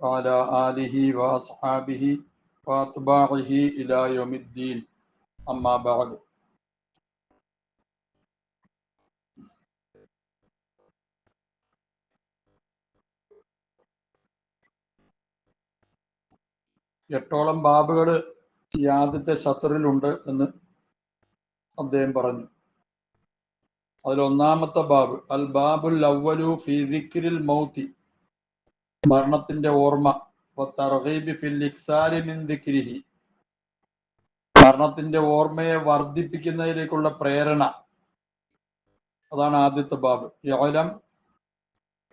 وعلى آله وأصحابه وأتباعه إلى يوم الدين أما بعد എട്ടോളം ബാബുകൾ ഈ ആദ്യത്തെ ശത്രുവിലുണ്ട് എന്ന് അദ്ദേഹം പറഞ്ഞു അതിൽ ഒന്നാമത്തെ ബാബ് അൽ ബാബുൽ അവലു ഫി ദിക്രിൽ മൗത്തി മരണത്തിന്റെ ഓർമ്മ. മരണത്തിന്റെ ഓർമ്മയെ വർദ്ധിപ്പിക്കുന്നതിലേക്കുള്ള പ്രേരണ. അതാണ് ആദ്യത്തെ ബാബ്. യഅലം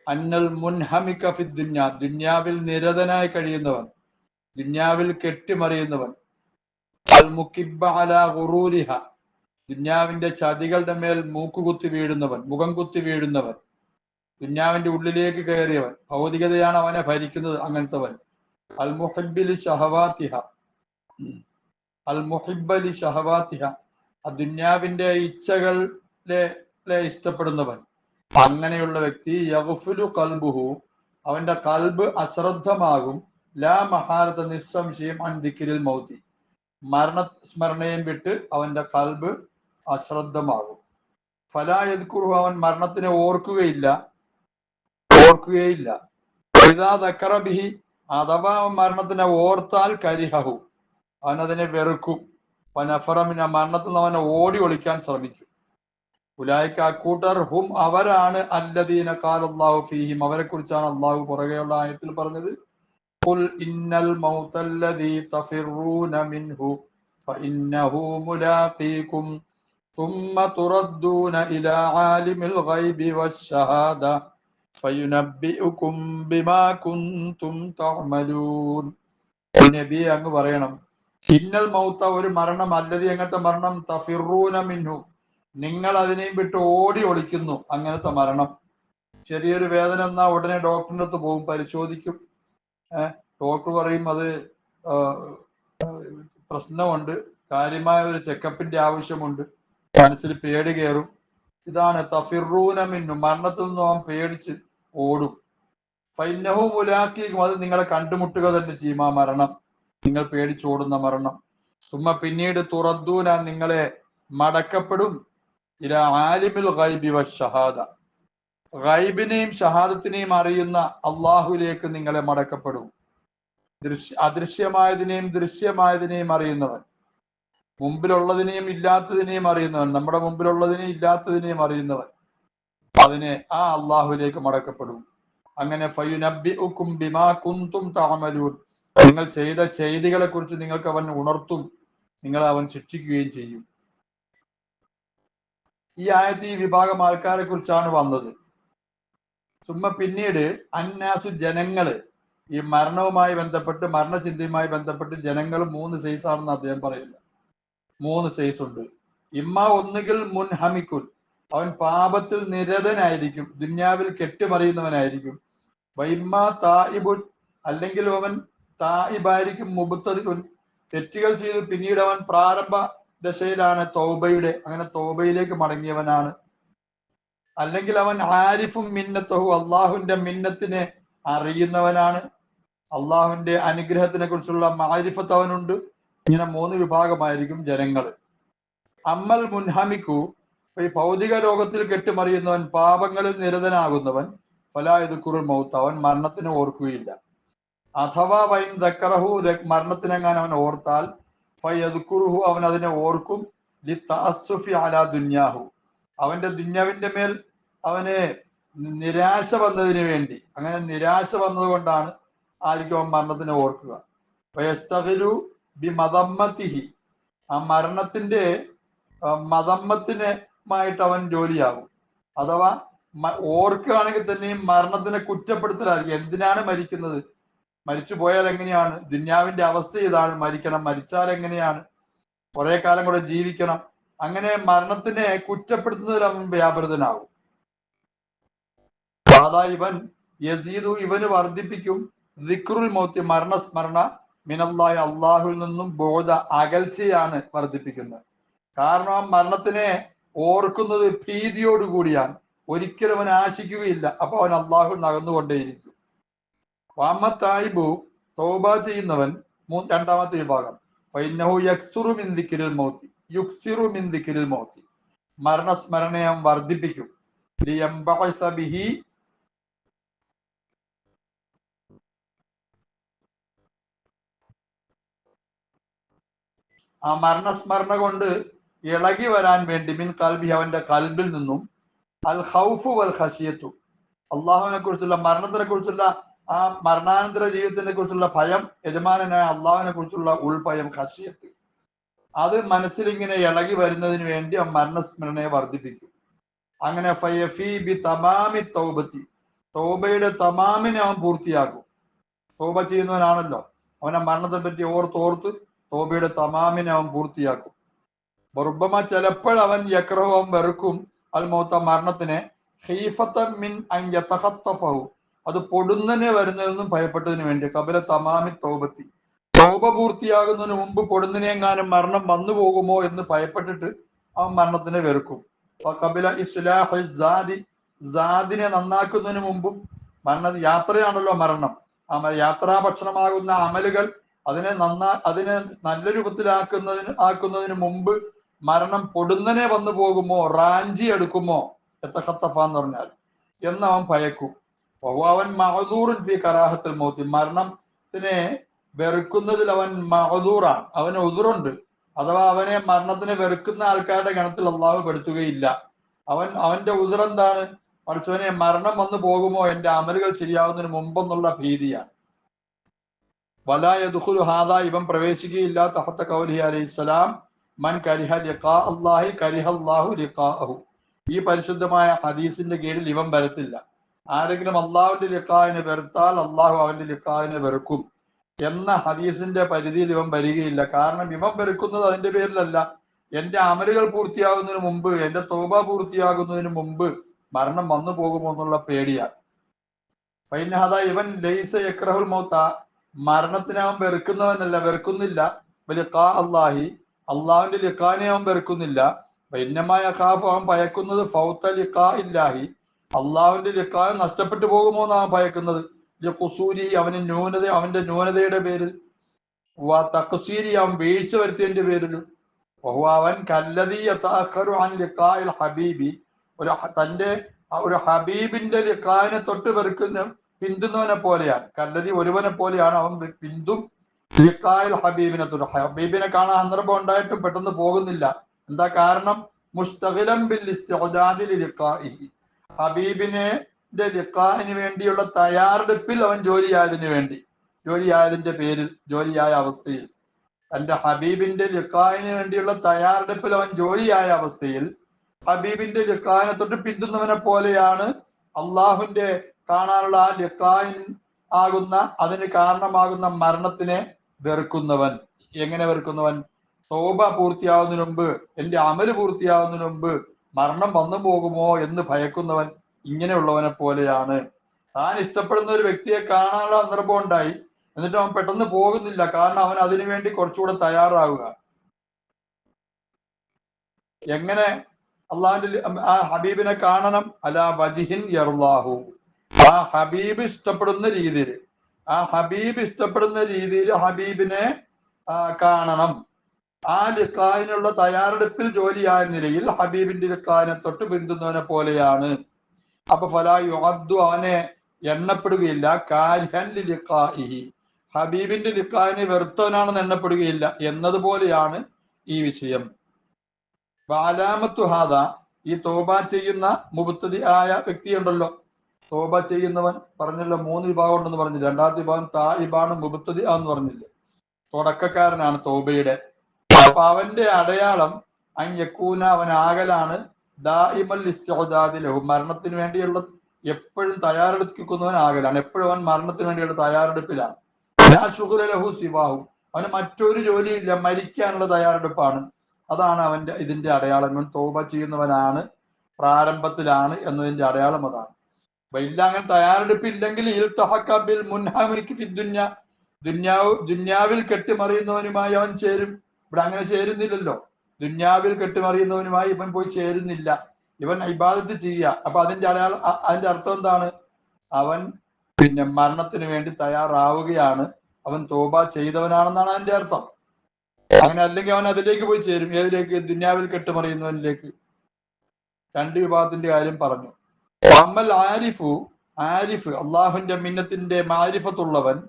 അന്നൽ മുൻഹമിക ഫി ദുന്യ. ദുന്യാവിൽ നിരതനായി കഴിയുന്നവൻ. ദുന്യാവിൽ കെട്ടിമറിയുന്നവൻ. ദുന്യാവിന്റെ ചതികളുടെ മേൽ മൂക്കുകുത്തി വീഴുന്നവൻ. മുഖം കുത്തി വീഴുന്നവൻ. ദുന്യാവിന്റെ ഉള്ളിലേക്ക് കയറിയവൻ. ഭൗതികതയാണ് അവനെ ഭരിക്കുന്നത് അങ്ങനത്തെവൻ. അൽ ഷഹവാത്തിഹ അൽ ഷഹവാത്തിഹ ആ ദുന്യാവിന്റെ ഇച്ഛകളെ ഇഷ്ടപ്പെടുന്നവൻ. അങ്ങനെയുള്ള വ്യക്തി യഗ്ഫുലു കൽബുഹു. അവന്റെ കൽബ് അശ്രദ്ധമാകും. ലാ മഹാരത നിസ്സംശയം അൻ മൗതി. മരണ സ്മരണയും വിട്ട് അവന്റെ കൽബ് അശ്രദ്ധമാകും. ഫലാ ഫലായദ്കുറു അവൻ മരണത്തിനെ ഓർക്കുകയില്ല. ഓർക്കുകയില്ല ഇതാ ദക്കറബിഹി അഥവാ അവൻ മരണത്തിനെ ഓർത്താൽ കരിഹു അവൻ അതിനെ വെറുക്കും വനഫറമിന മരണത്തിൽ നിന്ന് അവനെ ഓടി ഒളിക്കാൻ ശ്രമിക്കും ഉലായിക്ക അക്കൂട്ടർ ഹും അവരാണ് അല്ലദീന കാലല്ലാഹു ഫീഹിം അവരെ കുറിച്ചാണ് അള്ളാഹു പുറകെയുള്ള ആയത്തിൽ പറഞ്ഞത് قل إن الموت الذي تفرون منه فإنه ملاقيكم ثم تردون إلى عالم الغيب والشهادة നബി അങ്ങ് പറയണം. ഇന്നൽ മൗത്ത ഒരു മരണം അല്ലതി അങ്ങനത്തെ മരണം? തഫിറൂന മിന്നു നിങ്ങൾ അതിനെയും വിട്ട് ഓടി ഒളിക്കുന്നു അങ്ങനത്തെ മരണം. ചെറിയൊരു വേദന എന്നാ ഉടനെ ഡോക്ടറിന്റെ അടുത്ത് പോകും പരിശോധിക്കും. ഡോക്ടർ പറയും അത് പ്രശ്നമുണ്ട്. കാര്യമായ ഒരു ചെക്കപ്പിന്റെ ആവശ്യമുണ്ട്. മനസ്സിൽ പേടി കയറും. ഇതാണ് തഫിറൂന മിന്നു മരണത്തിൽ നിന്നും അവൻ പേടിച്ച് ഓടും. മുലാക്കിയും അത് നിങ്ങളെ കണ്ടുമുട്ടുക തന്നെ ചെയ്യും ആ മരണം. നിങ്ങൾ പേടിച്ചോടുന്ന മരണം. സുമ്മ പിന്നീട് തുറദ്ദൂന നിങ്ങളെ മടക്കപ്പെടും. ഇല ആലിമിൽ ഗൈബി ഷഹാദ. ഗൈബിനെയും ഷഹാദത്തിനെയും അറിയുന്ന അള്ളാഹുലേക്ക് നിങ്ങളെ മടക്കപ്പെടും. ദൃശ്യ അദൃശ്യമായതിനെയും ദൃശ്യമായതിനെയും അറിയുന്നവൻ. മുമ്പിലുള്ളതിനെയും ഇല്ലാത്തതിനെയും അറിയുന്നവൻ. നമ്മുടെ മുമ്പിലുള്ളതിനെയും ഇല്ലാത്തതിനെയും അറിയുന്നവൻ. അതിനെ ആ അള്ളാഹുലേക്ക് മടക്കപ്പെടും. അങ്ങനെ ബിമാ കുന്തും നിങ്ങൾ ചെയ്ത ചെയ്തികളെ കുറിച്ച് നിങ്ങൾക്ക് അവൻ ഉണർത്തും. നിങ്ങളെ അവൻ ശിക്ഷിക്കുകയും ചെയ്യും. ഈ ആയത്ത് ഈ വിഭാഗം ആൾക്കാരെ കുറിച്ചാണ് വന്നത്. ചുമ്മ പിന്നീട് അന്നാസു ജനങ്ങൾ ഈ മരണവുമായി ബന്ധപ്പെട്ട് മരണചിന്തയുമായി ബന്ധപ്പെട്ട് ജനങ്ങൾ മൂന്ന് സൈസ് ആണെന്ന് അദ്ദേഹം പറയുന്നത് മൂന്ന് സൈസ് ഉണ്ട് ഇമ്മ ഒന്നുകിൽ മുൻഹമിക്കുൻ. അവൻ പാപത്തിൽ നിരതനായിരിക്കും. ദുന്യാവിൽ കെട്ടിമറിയുന്നവനായിരിക്കും വൈമ്മ തായിബുൻ അല്ലെങ്കിൽ അവൻ തായിബായിരിക്കും മുബത്തതികുൻ തെറ്റുകൾ ചെയ്ത് പിന്നീട് അവൻ പ്രാരംഭ ദശയിലാണ് തോബയുടെ അങ്ങനെ തോബയിലേക്ക് മടങ്ങിയവനാണ്. അല്ലെങ്കിൽ അവൻ ആരിഫും മിന്നത്തഹു അള്ളാഹുവിന്റെ മിന്നത്തിനെ അറിയുന്നവനാണ്. അള്ളാഹുവിന്റെ അനുഗ്രഹത്തിനെ കുറിച്ചുള്ള മാരിഫത്ത് അവനുണ്ട്. ഇങ്ങനെ മൂന്ന് വിഭാഗമായിരിക്കും ജനങ്ങൾ അമ്മൽ മുൻഹമിക്കു ഈ ഭൗതിക ലോകത്തിൽ കെട്ടിമറിയുന്നവൻ പാപങ്ങളിൽ നിരതനാകുന്നവൻ ഫലായത് മൗത്ത് അവൻ മരണത്തിന് ഓർക്കുകയില്ല. അഥവാ വൈൻ ദക്കറഹു മരണത്തിനെങ്ങാൻ അവൻ ഓർത്താൽ ഫയദ്കുറുഹു അവൻ അതിനെ ഓർക്കും ലി തഅസ്സുഫി അല ദുന്യാഹു. അവന്റെ ദുന്യാവിന്റെ മേൽ അവന് നിരാശ വന്നതിന് വേണ്ടി അങ്ങനെ നിരാശ വന്നതുകൊണ്ടാണ് ആയിരിക്കും അവൻ മരണത്തിനെ ഓർക്കുക. ബി ആ മരണത്തിന്റെ മതമ്മത്തിനുമായിട്ട് അവൻ ജോലിയാകും. അഥവാ ഓർക്കുകയാണെങ്കിൽ തന്നെയും മരണത്തിനെ കുറ്റപ്പെടുത്തലായിരിക്കും. എന്തിനാണ് മരിക്കുന്നത്? മരിച്ചു പോയാൽ എങ്ങനെയാണ്? ദുന്യാവിന്റെ അവസ്ഥ ഇതാണ്. മരിക്കണം മരിച്ചാൽ എങ്ങനെയാണ്? കുറെ കാലം കൂടെ ജീവിക്കണം. അങ്ങനെ മരണത്തിനെ കുറ്റപ്പെടുത്തുന്നതിൽ അവൻ വ്യാപൃതനാകും. അതാ ഇവൻ യസീദു ഇവന് വർദ്ധിപ്പിക്കും. ദിക്റുൽ മൗത്തി മരണസ്മരണ മിനല്ലായ അള്ളാഹുവിൽ നിന്നും ബോധ അകൽച്ചയാണ് വർദ്ധിപ്പിക്കുന്നത്. കാരണം മരണത്തിനെ ഓർക്കുന്നത് ഭീതിയോടുകൂടിയാണ് ഒരിക്കലും അവൻ ആശിക്കുകയില്ല. അപ്പൊ അവൻ അള്ളാഹു നകന്നുകൊണ്ടേയിരിക്കും വാമത്തായിബു തൗബ ചെയ്യുന്നവൻ രണ്ടാമത്തെ വിഭാഗം. ഫൈനഹു യക്സുറു മിൻ മോത്തി. യുക്സിറു മിൻ ദിക്രിൽ മൗത്തി. മരണസ്മരണയെ വർദ്ധിപ്പിക്കും. ആ മരണസ്മരണ കൊണ്ട് ഇളകി വരാൻ വേണ്ടി മിൻ കൽബി അവന്റെ കൽബിൽ നിന്നും അൽ ഹൗഫു വൽ ഹസിയത്തു അള്ളാഹുവിനെ കുറിച്ചുള്ള മരണത്തിനെ കുറിച്ചുള്ള ആ മരണാനന്തര ജീവിതത്തിനെ കുറിച്ചുള്ള ഭയം യജമാനനായ അള്ളാഹുവിനെ കുറിച്ചുള്ള ഉൾഭയം ഹസിയത്ത് അത് മനസ്സിലിങ്ങനെ ഇളകി വരുന്നതിന് വേണ്ടി ആ മരണസ്മരണയെ വർദ്ധിപ്പിക്കും. അങ്ങനെ ഫയഫി ബി തമാമി തൗബയുടെ തമാമിനെ അവൻ പൂർത്തിയാക്കും. തൗബ ചെയ്യുന്നവനാണല്ലോ. അവനെ മരണത്തെ പറ്റി ഓർത്തോർത്ത് തോബയുടെ തമാമിനെ അവൻ പൂർത്തിയാക്കും. ബുർബമ ചിലപ്പോഴവൻ അവൻ വെറുക്കും. അൽ മൗത്ത മരണത്തിനെ ഹീഫത്തൻ മിൻ യതഖത്തഫഹു. അത് പൊടുന്നനെ വരുന്നതെന്നും ഭയപ്പെട്ടതിന് വേണ്ടി. കബല തമാമി തോപത്തി തോപ പൂർത്തിയാകുന്നതിന് മുമ്പ് പൊടുന്നനെങ്ങാനും മരണം വന്നു പോകുമോ എന്ന് ഭയപ്പെട്ടിട്ട് അവൻ മരണത്തിനെ വെറുക്കും. കബില ഇസ്ലാഹ് സാദി സാദിനെ നന്നാക്കുന്നതിന് മുമ്പും മരണ യാത്രയാണല്ലോ മരണം. ആ യാത്രാ ഭക്ഷണമാകുന്ന അമലുകൾ അതിനെ നന്നാ അതിനെ നല്ല രൂപത്തിലാക്കുന്നതിന് ആക്കുന്നതിന് മുമ്പ് മരണം പൊടുന്നനെ വന്നു പോകുമോ? റാഞ്ചി എടുക്കുമോ? എത്തഖത്തഫ എന്ന് പറഞ്ഞാൽ. എന്ന് അവൻ ഭയക്കും. അവൻ മഹദൂറിൻ ഫി കറാഹത്തിൽ മോത്തി. മരണത്തിനെ വെറുക്കുന്നതിൽ അവൻ മഹദൂറാണ് അവന് ഉതുറുണ്ട് അഥവാ അവനെ മരണത്തിനെ വെറുക്കുന്ന ആൾക്കാരുടെ ഗണത്തിൽ അള്ളാഹു പെടുത്തുകയില്ല. അവൻ അവന്റെ ഉതിരെന്താണ് പഠിച്ചവനെ മരണം വന്നു പോകുമോ? എന്റെ അമലുകൾ ശരിയാവുന്നതിന് മുമ്പെന്നുള്ള ഭീതിയാണ്. വലായ ദുഹുൽ ഹാദ. ഇവൻ പ്രവേശിക്കുകയില്ല. തഹത്ത കൗലി അലൈഹിസ്സലാം. മൻ കരിഹ അല്ലാഹി കരിഹ അല്ലാഹു ലിഖാഹു ഈ പരിശുദ്ധമായ ഹദീസിന്റെ കീഴിൽ ഇവൻ വരത്തില്ല. ആരെങ്കിലും അള്ളാഹുവിന്റെ ലിഖാവിനെ വെറുത്താൽ അള്ളാഹു അവന്റെ ലിഖാവിനെ വെറുക്കും എന്ന ഹദീസിന്റെ പരിധിയിൽ ഇവൻ വരികയില്ല. കാരണം ഇവൻ വെറുക്കുന്നത് അതിന്റെ പേരിലല്ല. എന്റെ അമലുകൾ പൂർത്തിയാകുന്നതിന് മുമ്പ് എന്റെ തോബ പൂർത്തിയാകുന്നതിന് മുമ്പ് മരണം വന്നു പോകുമോ എന്നുള്ള പേടിയാണ് ഫൈനഹദ ഇവൻ ലൈസ യക്രഹുൽ മൗത്ത. മരണത്തിനെ അവൻ വെറുക്കുന്നവനല്ല വെറുക്കുന്നില്ല. അള്ളാഹി അള്ളാഹുവിന്റെ ലിഖാനെ അവൻ വെറുക്കുന്നില്ല. ഭിന്നമായ ഖാഫ് അവൻ ഭയക്കുന്നത് ഫൗത്ത ലിഖാ ഇല്ലാഹി. അള്ളാഹുവിന്റെ ലിഖാൻ നഷ്ടപ്പെട്ടു പോകുമോ എന്നാണ് ഭയക്കുന്നത്. ഖുസൂരി അവന് ന്യൂനത അവന്റെ ന്യൂനതയുടെ പേരിൽ. വ തക്സീരി അവൻ വീഴ്ച വരുത്തിയതിന്റെ പേരിലും. അവൻ കല്ലതി ഹബീബി. ഒരു തന്റെ ഒരു ഹബീബിന്റെ ലിഖാനെ തൊട്ട് വെറുക്കുന്ന പിന്തുന്നവനെ പോലെയാണ്. കല്ലതി ഒരുവനെ പോലെയാണ് അവൻ പിന്തും ഹബീബിനെ ഹബീബിനെ കാണാൻ സന്ദർഭം ഉണ്ടായിട്ടും പെട്ടെന്ന് പോകുന്നില്ല. എന്താ കാരണം? ബിൽ ഹബീബിനെ ലിഖാഹിന് വേണ്ടിയുള്ള തയ്യാറെടുപ്പിൽ അവൻ ജോലിയായതിനു വേണ്ടി. ജോലിയായതിന്റെ പേരിൽ ജോലിയായ അവസ്ഥയിൽ. തന്റെ ഹബീബിന്റെ ലിഖാഹിന് വേണ്ടിയുള്ള തയ്യാറെടുപ്പിൽ അവൻ ജോലിയായ അവസ്ഥയിൽ ഹബീബിന്റെ ലിഖാഹിനെ തൊട്ട് പിന്തുന്നവനെ പോലെയാണ് അള്ളാഹുവിന്റെ കാണാനുള്ള ആ ലിഖാഹിൻ ആകുന്ന അതിന് കാരണമാകുന്ന മരണത്തിനെ വെറുക്കുന്നവൻ. എങ്ങനെ വെറുക്കുന്നവൻ? സോബ പൂർത്തിയാവുന്നതിന് മുമ്പ് എന്റെ അമൽ പൂർത്തിയാവുന്നതിന് മുമ്പ് മരണം വന്നു പോകുമോ എന്ന് ഭയക്കുന്നവൻ ഇങ്ങനെയുള്ളവനെ പോലെയാണ്. താൻ ഇഷ്ടപ്പെടുന്ന ഒരു വ്യക്തിയെ കാണാനുള്ള സന്ദർഭം ഉണ്ടായി. എന്നിട്ട് അവൻ പെട്ടെന്ന് പോകുന്നില്ല. കാരണം അവൻ അതിനു വേണ്ടി കുറച്ചുകൂടെ തയ്യാറാവുക. എങ്ങനെ? അള്ളാഹിന്റെ ആ ഹബീബിനെ കാണണം. അലാ വജിഹിൻ ആ ഹബീബ് ഇഷ്ടപ്പെടുന്ന രീതിയിൽ. ആ ഹബീബ് ഇഷ്ടപ്പെടുന്ന രീതിയിൽ ഹബീബിനെ കാണണം. ആ ലിഖായിനുള്ള തയ്യാറെടുപ്പിൽ ജോലിയായ നിലയിൽ ഹബീബിന്റെ ലിഖാനെ തൊട്ട് പിന്തുന്നവനെ പോലെയാണ്. അപ്പൊ ഫലായു യുഅദ്ദു അവനെ എണ്ണപ്പെടുകയില്ല. ലിഖാഇഹി ഹബീബിന്റെ ലിഖാനെ വെറുത്തവനാണെന്ന് എണ്ണപ്പെടുകയില്ല എന്നതുപോലെയാണ് ഈ വിഷയം. വാലാമത്തു ഹാദ. ഈ തോബ ചെയ്യുന്ന മുബത്തതി ആയ വ്യക്തിയുണ്ടല്ലോ. തോബ ചെയ്യുന്നവൻ പറഞ്ഞല്ലോ മൂന്ന് വിഭാഗം ഉണ്ടെന്ന് പറഞ്ഞില്ല രണ്ടാമത്തെ വിഭാഗം തായിബാണ് മുബത്തതി ആന്ന് പറഞ്ഞില്ലേ? തുടക്കക്കാരനാണ് തോബയുടെ. അപ്പൊ അവന്റെ അടയാളം അഞ്ഞക്കൂന അവൻ ആകലാണ് ലഹു മരണത്തിന് വേണ്ടിയുള്ള എപ്പോഴും തയ്യാറെടുക്കുന്നവൻ ആകലാണ്. എപ്പോഴും അവൻ മരണത്തിന് വേണ്ടിയുള്ള തയ്യാറെടുപ്പിലാണ്. ലഹു സിവാഹു. അവന് മറ്റൊരു ജോലിയില്ല. മരിക്കാനുള്ള തയ്യാറെടുപ്പാണ്. അതാണ് അവന്റെ ഇതിന്റെ അടയാളം. തോബ ചെയ്യുന്നവനാണ്. പ്രാരംഭത്തിലാണ് എന്നതിന്റെ അടയാളം അതാണ്. ഇല്ല അങ്ങനെ തയ്യാറെടുപ്പില്ലെങ്കിൽ ഇൽത്തഹക്കബിൽ മുൻഹാമിക്ക് ദുന്യ. ദുന്യാവ് ദുന്യാവിൽ കെട്ടിമറിയുന്നവനുമായി അവൻ ചേരും. ഇവിടെ അങ്ങനെ ചേരുന്നില്ലല്ലോ. ദുന്യാവിൽ കെട്ടിമറിയുന്നവനുമായി ഇവൻ പോയി ചേരുന്നില്ല. ഇവൻ ഇബാദത്ത് ചെയ്യുക. അപ്പൊ അതിന്റെ അടയാളം അതിന്റെ അർത്ഥം എന്താണ്? അവൻ പിന്നെ മരണത്തിന് വേണ്ടി തയ്യാറാവുകയാണ്. അവൻ തോബ ചെയ്തവനാണെന്നാണ് അതിന്റെ അർത്ഥം. അങ്ങനെ അല്ലെങ്കിൽ അവൻ അതിലേക്ക് പോയി ചേരും. ഏതിലേക്ക്? ദുന്യാവിൽ കെട്ടിമറിയുന്നവനിലേക്ക്. രണ്ട് വിഭാഗത്തിന്റെ കാര്യം പറഞ്ഞു. അമ്മൽ ആരിഫു ആരിഫ് അള്ളാഹുവിന്റെ മിന്നത്തിന്റെ മാരിഫത്തുള്ളവൻ.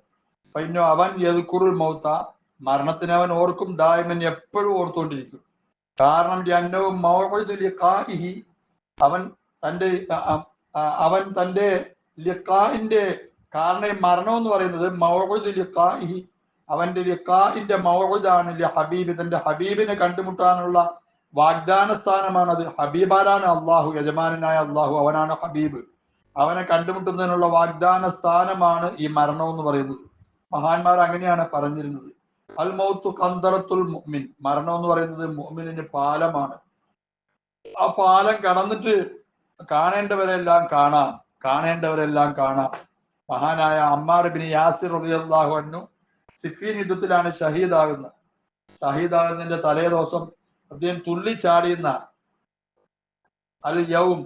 പിന്നെ അവൻ യദ്കുറുൽ മൗത്ത. മരണത്തിന് അവൻ ഓർക്കും ദായ്മൻ എപ്പോഴും ഓർത്തുകൊണ്ടിരിക്കും. കാരണം രണ്ടവും ലിഖാഇഹി അവൻ അ- അവൻ തന്റെ ലിഖാഹിന്റെ കാരണം മരണം എന്ന് പറയുന്നത് മൗഇദു ലിഖാഹി അവന്റെ ലിഖാഹിന്റെ മൗഹുദാണ് ഹബീബ് തന്റെ ഹബീബിനെ കണ്ടുമുട്ടാനുള്ള വാഗ്ദാന സ്ഥാനമാണ് അത് ഹബീബാരാണ് അള്ളാഹു യജമാനായ അള്ളാഹു അവനാണ് ഹബീബ്. അവനെ കണ്ടുമുട്ടുന്നതിനുള്ള വാഗ്ദാന സ്ഥാനമാണ് ഈ മരണം എന്ന് പറയുന്നത്. മഹാന്മാർ അങ്ങനെയാണ് പറഞ്ഞിരുന്നത്. അൽ മൗത്തു കന്തറത്തുൽ മുഅ്മിൻ. മരണം എന്ന് പറയുന്നത് മുഅ്മിനിന് പാലമാണ്. ആ പാലം കടന്നിട്ട് കാണേണ്ടവരെല്ലാം കാണാം. കാണേണ്ടവരെല്ലാം കാണാം. മഹാനായ അമ്മാർ ബിൻ യാസിർ റളിയല്ലാഹു അൻഹു സിഫീൻ യുദ്ധത്തിലാണ് ഷഹീദാകുന്നത്. ഷഹീദാകുന്നതിന്റെ തലേ ദിവസം അദ്ദേഹം തുള്ളിച്ചാടിയുന്ന അൽ യൗം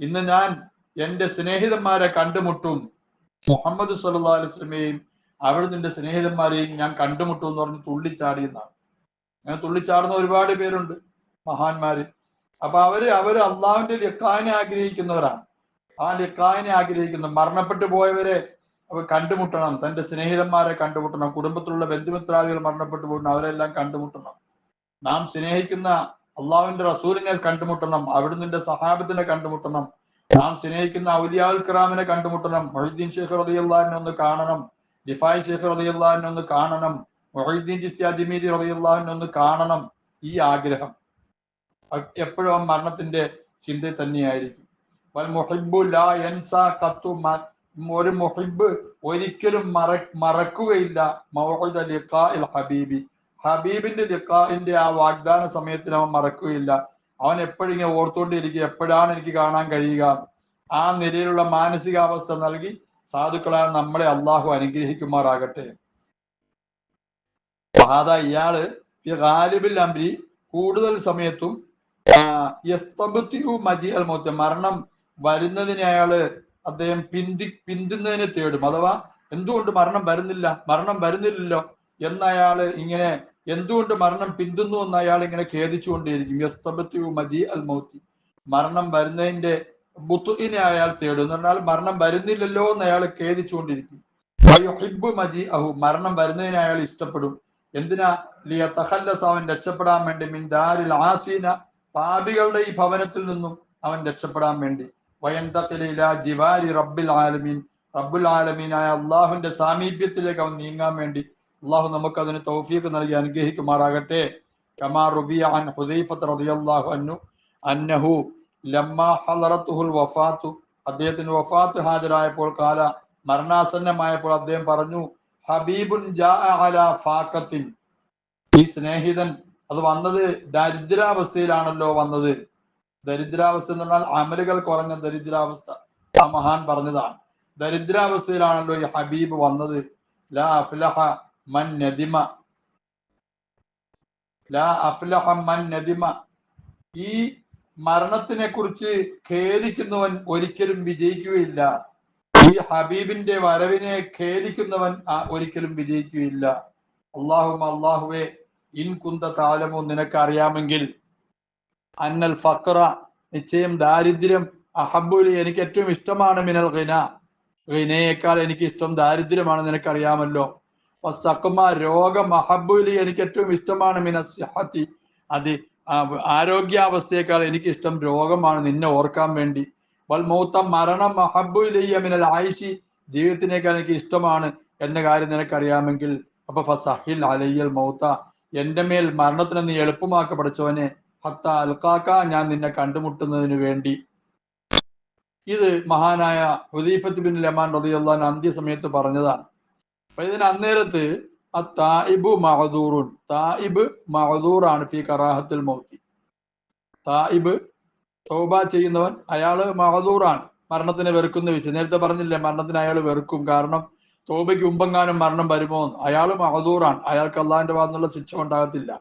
ഇന്ന് ഞാൻ എന്റെ സ്നേഹിതന്മാരെ കണ്ടുമുട്ടും. മുഹമ്മദ് സല്ലല്ലാഹു അലൈഹി അവിടുന്ന് അവിടെ നിന്റെ സ്നേഹിതന്മാരെയും ഞാൻ കണ്ടുമുട്ടും എന്ന് പറഞ്ഞ് തുള്ളിച്ചാടിയെന്നാണ് അങ്ങനെ തുള്ളിച്ചാടുന്ന ഒരുപാട് പേരുണ്ട് മഹാന്മാര്. അപ്പൊ അവർ അവർ അള്ളാഹുവിന്റെ ലക്കാനെ ആഗ്രഹിക്കുന്നവരാണ്. ആ ലക്കാനെ ആഗ്രഹിക്കുന്ന മരണപ്പെട്ടു പോയവരെ അവർ കണ്ടുമുട്ടണം. തന്റെ സ്നേഹിതന്മാരെ കണ്ടുമുട്ടണം. കുടുംബത്തിലുള്ള ബന്ധുമിത്രാദികൾ മരണപ്പെട്ടു പോകുന്നു അവരെല്ലാം കണ്ടുമുട്ടണം. നാം സ്നേഹിക്കുന്ന അള്ളാഹുവിന്റെ റസൂലിനെ കണ്ടുമുട്ടണം. അവിടുന്ന് സഹാബത്തിനെ കണ്ടുമുട്ടണം. നാം സ്നേഹിക്കുന്ന ഔലിയാൽ കിറാമിനെ കണ്ടുമുട്ടണം. മൊഹീദ്ദീൻ ഷെയ്ഖ് റളിയല്ലാഹിനെ ഒന്ന് കാണണം. ഡിഫായ് ഷെയ്ഖ് റളിയല്ലാഹിനെ ഒന്ന് കാണണം. മൊഹീദ്ദീൻ ചിസ്തി അജ്മീരി റളിയല്ലാഹിനെ ഒന്ന് കാണണം. ഈ ആഗ്രഹം. എപ്പോഴും മരണത്തിന്റെ ചിന്ത തന്നെയായിരിക്കും. ഒരു മുഹിബ് ഒരിക്കലും മറ മറക്കുകയില്ല. മൗഇദ ലിഖാഇൽ ഹബീബി. ഹബീബിന്റെ ലിഖാഇന്റെ ആ വാഗ്ദാന സമയത്തിൽ അവൻ മറക്കുകയില്ല. അവൻ എപ്പോഴും ഇങ്ങനെ ഓർത്തുകൊണ്ടിരിക്കുക എപ്പോഴാണ് എനിക്ക് കാണാൻ കഴിയുക? ആ നിലയിലുള്ള മാനസികാവസ്ഥ നൽകി സാധുക്കളായ നമ്മളെ അള്ളാഹു അനുഗ്രഹിക്കുമാറാകട്ടെ. അതാ ഇയാൾ ഗാലിബിൽ അംരി കൂടുതൽ സമയത്തും മരണം വരുന്നതിനെ അയാൾ അദ്ദേഹം പിന്തി പിന്തുന്നതിനെ തേടും. അഥവാ എന്തുകൊണ്ട് മരണം വരുന്നില്ല? മരണം വരുന്നില്ലല്ലോ എന്നയാൾ ഇങ്ങനെ എന്തുകൊണ്ട് മരണം പിന്തുന്നു എന്ന് അയാൾ ഇങ്ങനെ ഖേദിച്ചുകൊണ്ടേയിരിക്കും. യസ്തബത്യു മജി അൽ മൗത്തി. മരണം വരുന്നതിന്റെ ബുത്തുഇനെ അയാൾ തേടും. എന്ന് പറഞ്ഞാൽ മരണം വരുന്നില്ലല്ലോ എന്ന് അയാൾ ഖേദിച്ചുകൊണ്ടിരിക്കും. മജി അഹു മരണം വരുന്നതിനെ അയാൾ ഇഷ്ടപ്പെടും. എന്തിനാ? ലിയ തഹല്ലസ് രക്ഷപ്പെടാൻ വേണ്ടി. മിൻ ദാരിൽ ആസീന. പാപികളുടെ ഈ ഭവനത്തിൽ നിന്നും അവൻ രക്ഷപ്പെടാൻ വേണ്ടി. ജിവാരി റബ്ബിൽ ആലമീൻ. റബ്ബുൽ ആലമീനായ അള്ളാഹുവിന്റെ സാമീപ്യത്തിലേക്ക് അവൻ നീങ്ങാൻ വേണ്ടി അള്ളാഹു നമുക്ക് അതിന് തൗഫീഖ് നൽകി അനുഗ്രഹിക്കുമാറാകട്ടെ. കമാ റുബിയ അൻ ഹുദൈഫത്ത് റളിയല്ലാഹു അൻഹു അന്നഹു ലമ്മ ഹളറത്തുഹുൽ വഫാത്തു. അദ്ദേഹത്തിന് വഫാത്ത് ഹാജരായപ്പോൾ കാല മരണാസന്നമായപ്പോൾ അദ്ദേഹം പറഞ്ഞു ഹബീബുൻ ഫാക്കത്തിൻ. ഈ സ്നേഹിതൻ അത് വന്നത് ദരിദ്രാവസ്ഥയിലാണല്ലോ വന്നത്. ദരിദ്രാവസ്ഥ എന്ന് പറഞ്ഞാൽ അമലുകൾ കുറഞ്ഞ ദരിദ്രാവസ്ഥ. ആ മഹാൻ പറഞ്ഞതാണ്. ദരിദ്രാവസ്ഥയിലാണല്ലോ ഈ ഹബീബ് വന്നത്. ലാ അഫ്ലഹ മൻ നദിമ. ലാ അഫ്ലഹ മൻ നദിമ. ഈ മരണത്തിനെ കുറിച്ച് ഖേദിക്കുന്നവൻ ഒരിക്കലും വിജയിക്കുകയില്ല. ഈ ഹബീബിന്റെ വരവിനെ ഖേദിക്കുന്നവൻ ഒരിക്കലും വിജയിക്കുകയില്ല. അള്ളാഹും അള്ളാഹുവെ ഇൻ കുന്ത താലമോ നിനക്ക് അറിയാമെങ്കിൽ അന്നൽ ഫക്ര നിശ്ചയം ദാരിദ്ര്യം അഹബുലി എനിക്ക് ഏറ്റവും ഇഷ്ടമാണ് മിനൽ ഖിന ഖിനയേക്കാൾ എനിക്ക് ഇഷ്ടം ദാരിദ്ര്യമാണ് നിനക്കറിയാമല്ലോ. സഖമ രോഗം അഹബുലി എനിക്ക് ഏറ്റവും ഇഷ്ടമാണ് മിനൽ സിഹത്തി. അത് ആരോഗ്യാവസ്ഥയേക്കാൾ എനിക്ക് ഇഷ്ടം രോഗമാണ് നിന്നെ ഓർക്കാൻ വേണ്ടി. വൽ മൗത്ത മരണം അഹബുലിയ മിനൽ ആയിഷി ജീവിതത്തിനേക്കാൾ എനിക്ക് ഇഷ്ടമാണ് എന്ന കാര്യം നിനക്കറിയാമെങ്കിൽ. അപ്പൊ ഫസഹിൽ അലയ്യൽ മൗത്ത എന്റെ മേൽ മരണത്തിന് നീ എളുപ്പമാക്കി പഠിച്ചവനെ. ഹത്ത അൽക്കാക്ക ഞാൻ നിന്നെ കണ്ടുമുട്ടുന്നതിന് വേണ്ടി. ഇത് മഹാനായ ഹുദീഫത്ത് ബിൻ ലമാൻ റതിയുള്ള അന്ത്യസമയത്ത് പറഞ്ഞതാണ്. അപ്പൊ ഇതിന് അന്നേരത്ത് ആ തായിബു മഹദൂറുൻ തായിബ് മഹദൂറാണ് ഫി കറാഹത്തിൽ മൗത്തി. തായിബ് തോബ ചെയ്യുന്നവൻ അയാൾ മഹദൂറാണ് മരണത്തിനെ വെറുക്കുന്ന വിഷയം. നേരത്തെ പറഞ്ഞില്ലേ മരണത്തിന് അയാൾ വെറുക്കും. കാരണം തോബയ്ക്ക് ഉമ്പെങ്ങാനും മരണം വരുമോ അയാൾ മഹദൂറാണ് അയാൾക്ക് അള്ളാഹിന്റെ ഭാഗത്തുനിന്നുള്ള ശിക്ഷ ഉണ്ടാകത്തില്ല.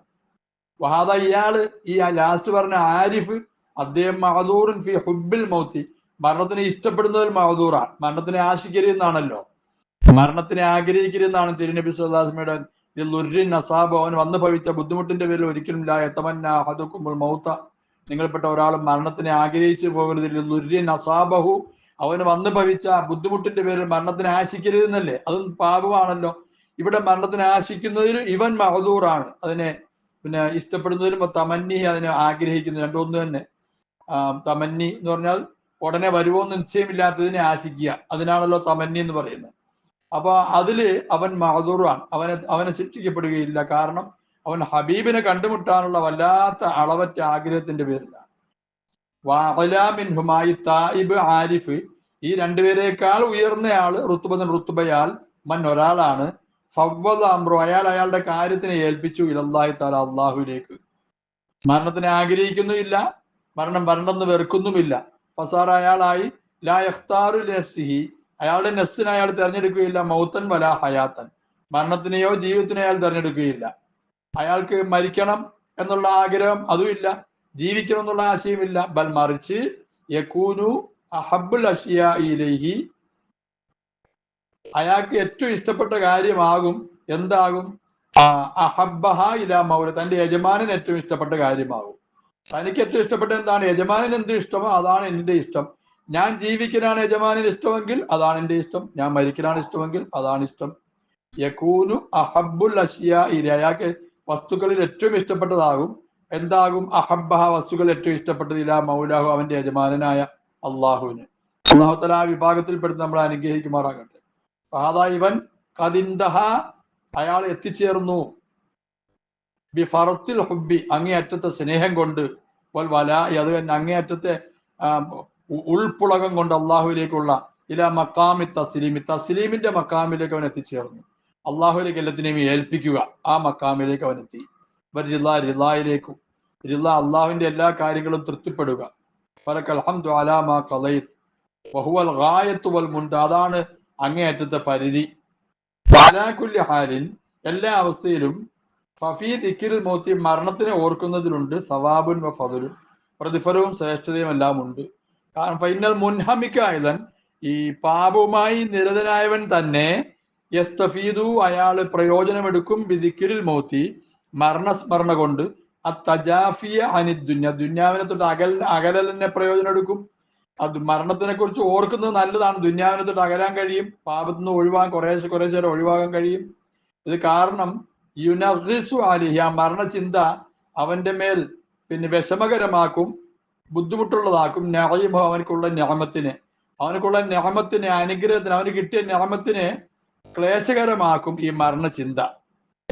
വഹാദ ഇയാൾ ഈ ലാസ്റ്റ് പറഞ്ഞ ആരിഫ് അദ്ദേഹം മഹദൂറിൻ ഫി ഹുബിൽ മൗത്തി. മരണത്തിനെ ഇഷ്ടപ്പെടുന്നതിൽ മഹദൂറാണ്. മരണത്തിനെ ആശിക്കരുതെന്നാണല്ലോ. മരണത്തിനെ ആഗ്രഹിക്കരുതെന്നാണ് തിരുനബി സുല്ലാസ്മയുടെ നസാബ് അവൻ വന്നു ഭവിച്ച ബുദ്ധിമുട്ടിന്റെ പേരിൽ ഒരിക്കലും ഇല്ല എത്തമന്ന ഹതുക്കുമ്പോൾ മൗത്ത. നിങ്ങൾപ്പെട്ട ഒരാൾ മരണത്തിനെ ആഗ്രഹിച്ചു പോകരുത്. ലുരിൻ നസാബഹു അവന് വന്നു ഭവിച്ച ബുദ്ധിമുട്ടിന്റെ പേരിൽ മരണത്തിനെ ആശിക്കരുതെന്നല്ലേ? അതും പാപമാണല്ലോ. ഇവിടെ മരണത്തിനെ ആശിക്കുന്നതിൽ ഇവൻ മഹദൂറാണ്. അതിനെ പിന്നെ ഇഷ്ടപ്പെടുന്നതിലും തമന്നി അതിനെ ആഗ്രഹിക്കുന്നു. രണ്ടൊന്നു തന്നെ. തമന്നി എന്ന് പറഞ്ഞാൽ ഉടനെ വരുമോ എന്ന് നിശ്ചയമില്ലാത്തതിനെ ആശിക്കുക. അതിനാണല്ലോ തമന്നി എന്ന് പറയുന്നത്. അപ്പൊ അതിൽ അവൻ മഹദൂറാണ്. അവനെ അവനെ ശിക്ഷിക്കപ്പെടുകയില്ല. കാരണം അവൻ ഹബീബിനെ കണ്ടുമുട്ടാനുള്ള വല്ലാത്ത അളവറ്റ ആഗ്രഹത്തിന്റെ പേരിലാണ്. തായിബ് ആരിഫ് ഈ രണ്ടുപേരെക്കാൾ ഉയർന്നയാൾ റുത്തുബൻ റുത്തുബയാൽ മൻ ഒരാളാണ്. ഫവ്വദ് അമ്രു അയാൾ അയാളുടെ കാര്യത്തിനെ ഏൽപ്പിച്ചു. ഇലല്ലാഹി താല അള്ളാഹുലേക്ക് മരണത്തിനെ ആഗ്രഹിക്കുന്നുമില്ല. മരണം വരണമെന്ന് വെറുക്കുന്നുമില്ല. ഫസാർ അയാളായി. ലാ യഖ്താറു നഫ്സിഹി. അയാളുടെ നെസ്സിനെ അയാൾ തിരഞ്ഞെടുക്കുകയില്ല. മൗത്തൻ വല ഹയാത്തൻ. മരണത്തിനെയോ ജീവിതത്തിനെയോ അയാൾ തിരഞ്ഞെടുക്കുകയില്ല. അയാൾക്ക് മരിക്കണം എന്നുള്ള ആഗ്രഹം അതുമില്ല. ജീവിക്കണം എന്നുള്ള ആശയമില്ല. ബൽ മറിച്ച് യക്കൂനു അഹബുൽ അഷിയ ഇലൈഹി അയാൾക്ക് ഏറ്റവും ഇഷ്ടപ്പെട്ട കാര്യമാകും എന്താകും? അഹബ്ബഹ ഇല മൗല തന്റെ യജമാനൻ ഏറ്റവും ഇഷ്ടപ്പെട്ട കാര്യമാകും. തനിക്ക് ഏറ്റവും ഇഷ്ടപ്പെട്ട എന്താണ്? യജമാനൻ എന്ത് ഇഷ്ടമോ അതാണ് എന്റെ ഇഷ്ടം. ഞാൻ ജീവിക്കാനാണ് യജമാനൻ ഇഷ്ടമെങ്കിൽ അതാണ് എന്റെ ഇഷ്ടം. ഞാൻ മരിക്കാനാണ് ഇഷ്ടമെങ്കിൽ അതാണ് ഇഷ്ടം. യക്കൂനു അഹബുൽ അഷിയ ഇല അയാൾക്ക് വസ്തുക്കളിൽ ഏറ്റവും ഇഷ്ടപ്പെട്ടതാകും. എന്താകും? അഹബ്ബഹ വസ്തുക്കൾ ഏറ്റവും ഇഷ്ടപ്പെട്ടത് ഇല മൗലാഹു അവന്റെ യജമാനനായ അള്ളാഹുവിന്. അള്ളാഹു തല ആ വിഭാഗത്തിൽപ്പെടുത്തി നമ്മൾ അനുഗ്രഹിക്കുമാറാകട്ടെ. ഇവൻ കതിന്തഹ അയാൾ എത്തിച്ചേർന്നു. ബി ഫറത്തിൽ ഹുബി അങ്ങേയറ്റത്തെ സ്നേഹം കൊണ്ട് വൽ വല അത് തന്നെ അങ്ങേയറ്റത്തെ ഉൾപ്പുളകം കൊണ്ട് അള്ളാഹുവിലേക്കുള്ള ഇല മക്കാമി തസ്ലീമി തസ്ലീമിന്റെ മക്കാമിലേക്ക് അവൻ എത്തിച്ചേർന്നു. അള്ളാഹുവിലേക്ക് എല്ലാത്തിനെയും ഏൽപ്പിക്കുക ആ മക്കാമിലേക്ക് അവൻ എത്തി. ഇവർ റിള റിലായിലേക്കും റിള അള്ളാഹുവിന്റെ എല്ലാ കാര്യങ്ങളും തൃപ്തിപ്പെടുക. ഫലക്കൽ ഹംദു അലാ മാ വൽ മുണ്ട് അതാണ് അങ്ങേയറ്റത്തെ പരിധി. വാലാകുല്യ ഹാലിൻ എല്ലാ അവസ്ഥയിലും ഫഫീ ദിക്കിൽ മോത്തി മരണത്തിനെ ഓർക്കുന്നതിലുണ്ട്. സവാബുൻ വ ഫതുലും പ്രതിഫലവും ശ്രേഷ്ഠതയും എല്ലാം ഉണ്ട്. കാരണം ഫൈനൽ മുൻഹമിക്കായതൻ ഈ പാപവുമായി നിരതനായവൻ തന്നെ യസ്തഫീദു അയാൾ പ്രയോജനമെടുക്കും ബിദിക്കിരിൽ മോത്തി മരണസ്മരണ കൊണ്ട്. ആ തജാഫിയ അനിദ്ദുന്യ ദുന്യാവിനെ തൊട്ട് അകൽ അകലലിനെ പ്രയോജനം എടുക്കും അത് മരണത്തിനെ കുറിച്ച് ഓർക്കുന്നത് നല്ലതാണ്. ദുന്യാവിനെ തൊട്ട് അകലാൻ കഴിയും പാപത്തിൽ നിന്ന് ഒഴിവാകാൻ കുറേശ്ശെ കുറേശ്ശെ ഒഴിവാകാൻ കഴിയും. ഇത് കാരണം യുനറിസു അലിഹി ആ മരണചിന്ത അവന്റെ മേൽ പിന്നെ വിഷമകരമാക്കും ബുദ്ധിമുട്ടുള്ളതാക്കും ന്യായമോ അവനക്കുള്ള ഞാമത്തിന്. അവനക്കുള്ള ഞാമത്തിന് അനുഗ്രഹത്തിന് അവന് കിട്ടിയ ഞാമത്തിന് ക്ലേശകരമാക്കും ഈ മരണചിന്ത.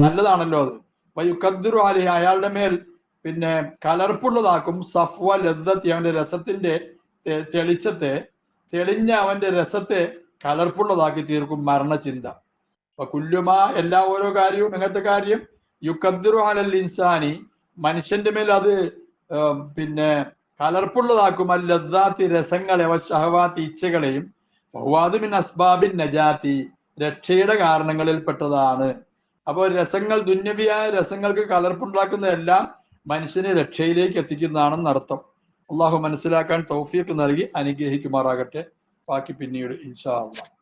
നല്ലതാണല്ലോ അത്. വയുക്കദ്ദുറു അലിഹി അയാളുടെ മേൽ പിന്നെ കലർപ്പുള്ളതാക്കും. സഫ്വ ലദ്ദത്തി അവന്റെ രസത്തിന്റെ തെളിച്ചത്തെ തെളിഞ്ഞ അവന്റെ രസത്തെ കലർപ്പുള്ളതാക്കി തീർക്കും മരണചിന്ത. അപ്പൊ കുല്ലുമ എല്ലാ ഓരോ കാര്യവും എങ്ങനത്തെ കാര്യം? യുക്കദ്ദുറു അലൽ ഇൻസാനി മനുഷ്യന്റെ മേൽ അത് പിന്നെ കലർപ്പുള്ളതാക്കും. അല്ലദ്ദാത്തി രസങ്ങളെ ഷഹവാത്തി ഇച്ഛകളെയും മിൻ അസ്ബാബിൻ നജാത്തി രക്ഷയുടെ കാരണങ്ങളിൽ പെട്ടതാണ്. അപ്പോൾ രസങ്ങൾ ദുന്യവിയായ രസങ്ങൾക്ക് കലർപ്പുണ്ടാക്കുന്നതെല്ലാം മനുഷ്യനെ രക്ഷയിലേക്ക് എത്തിക്കുന്നതാണെന്ന് അർത്ഥം അള്ളാഹു മനസ്സിലാക്കാൻ തൗഫീഖ് നൽകി അനുഗ്രഹിക്കുമാറാകട്ടെ. ബാക്കി പിന്നീട് ഇൻഷാ അള്ളാഹ്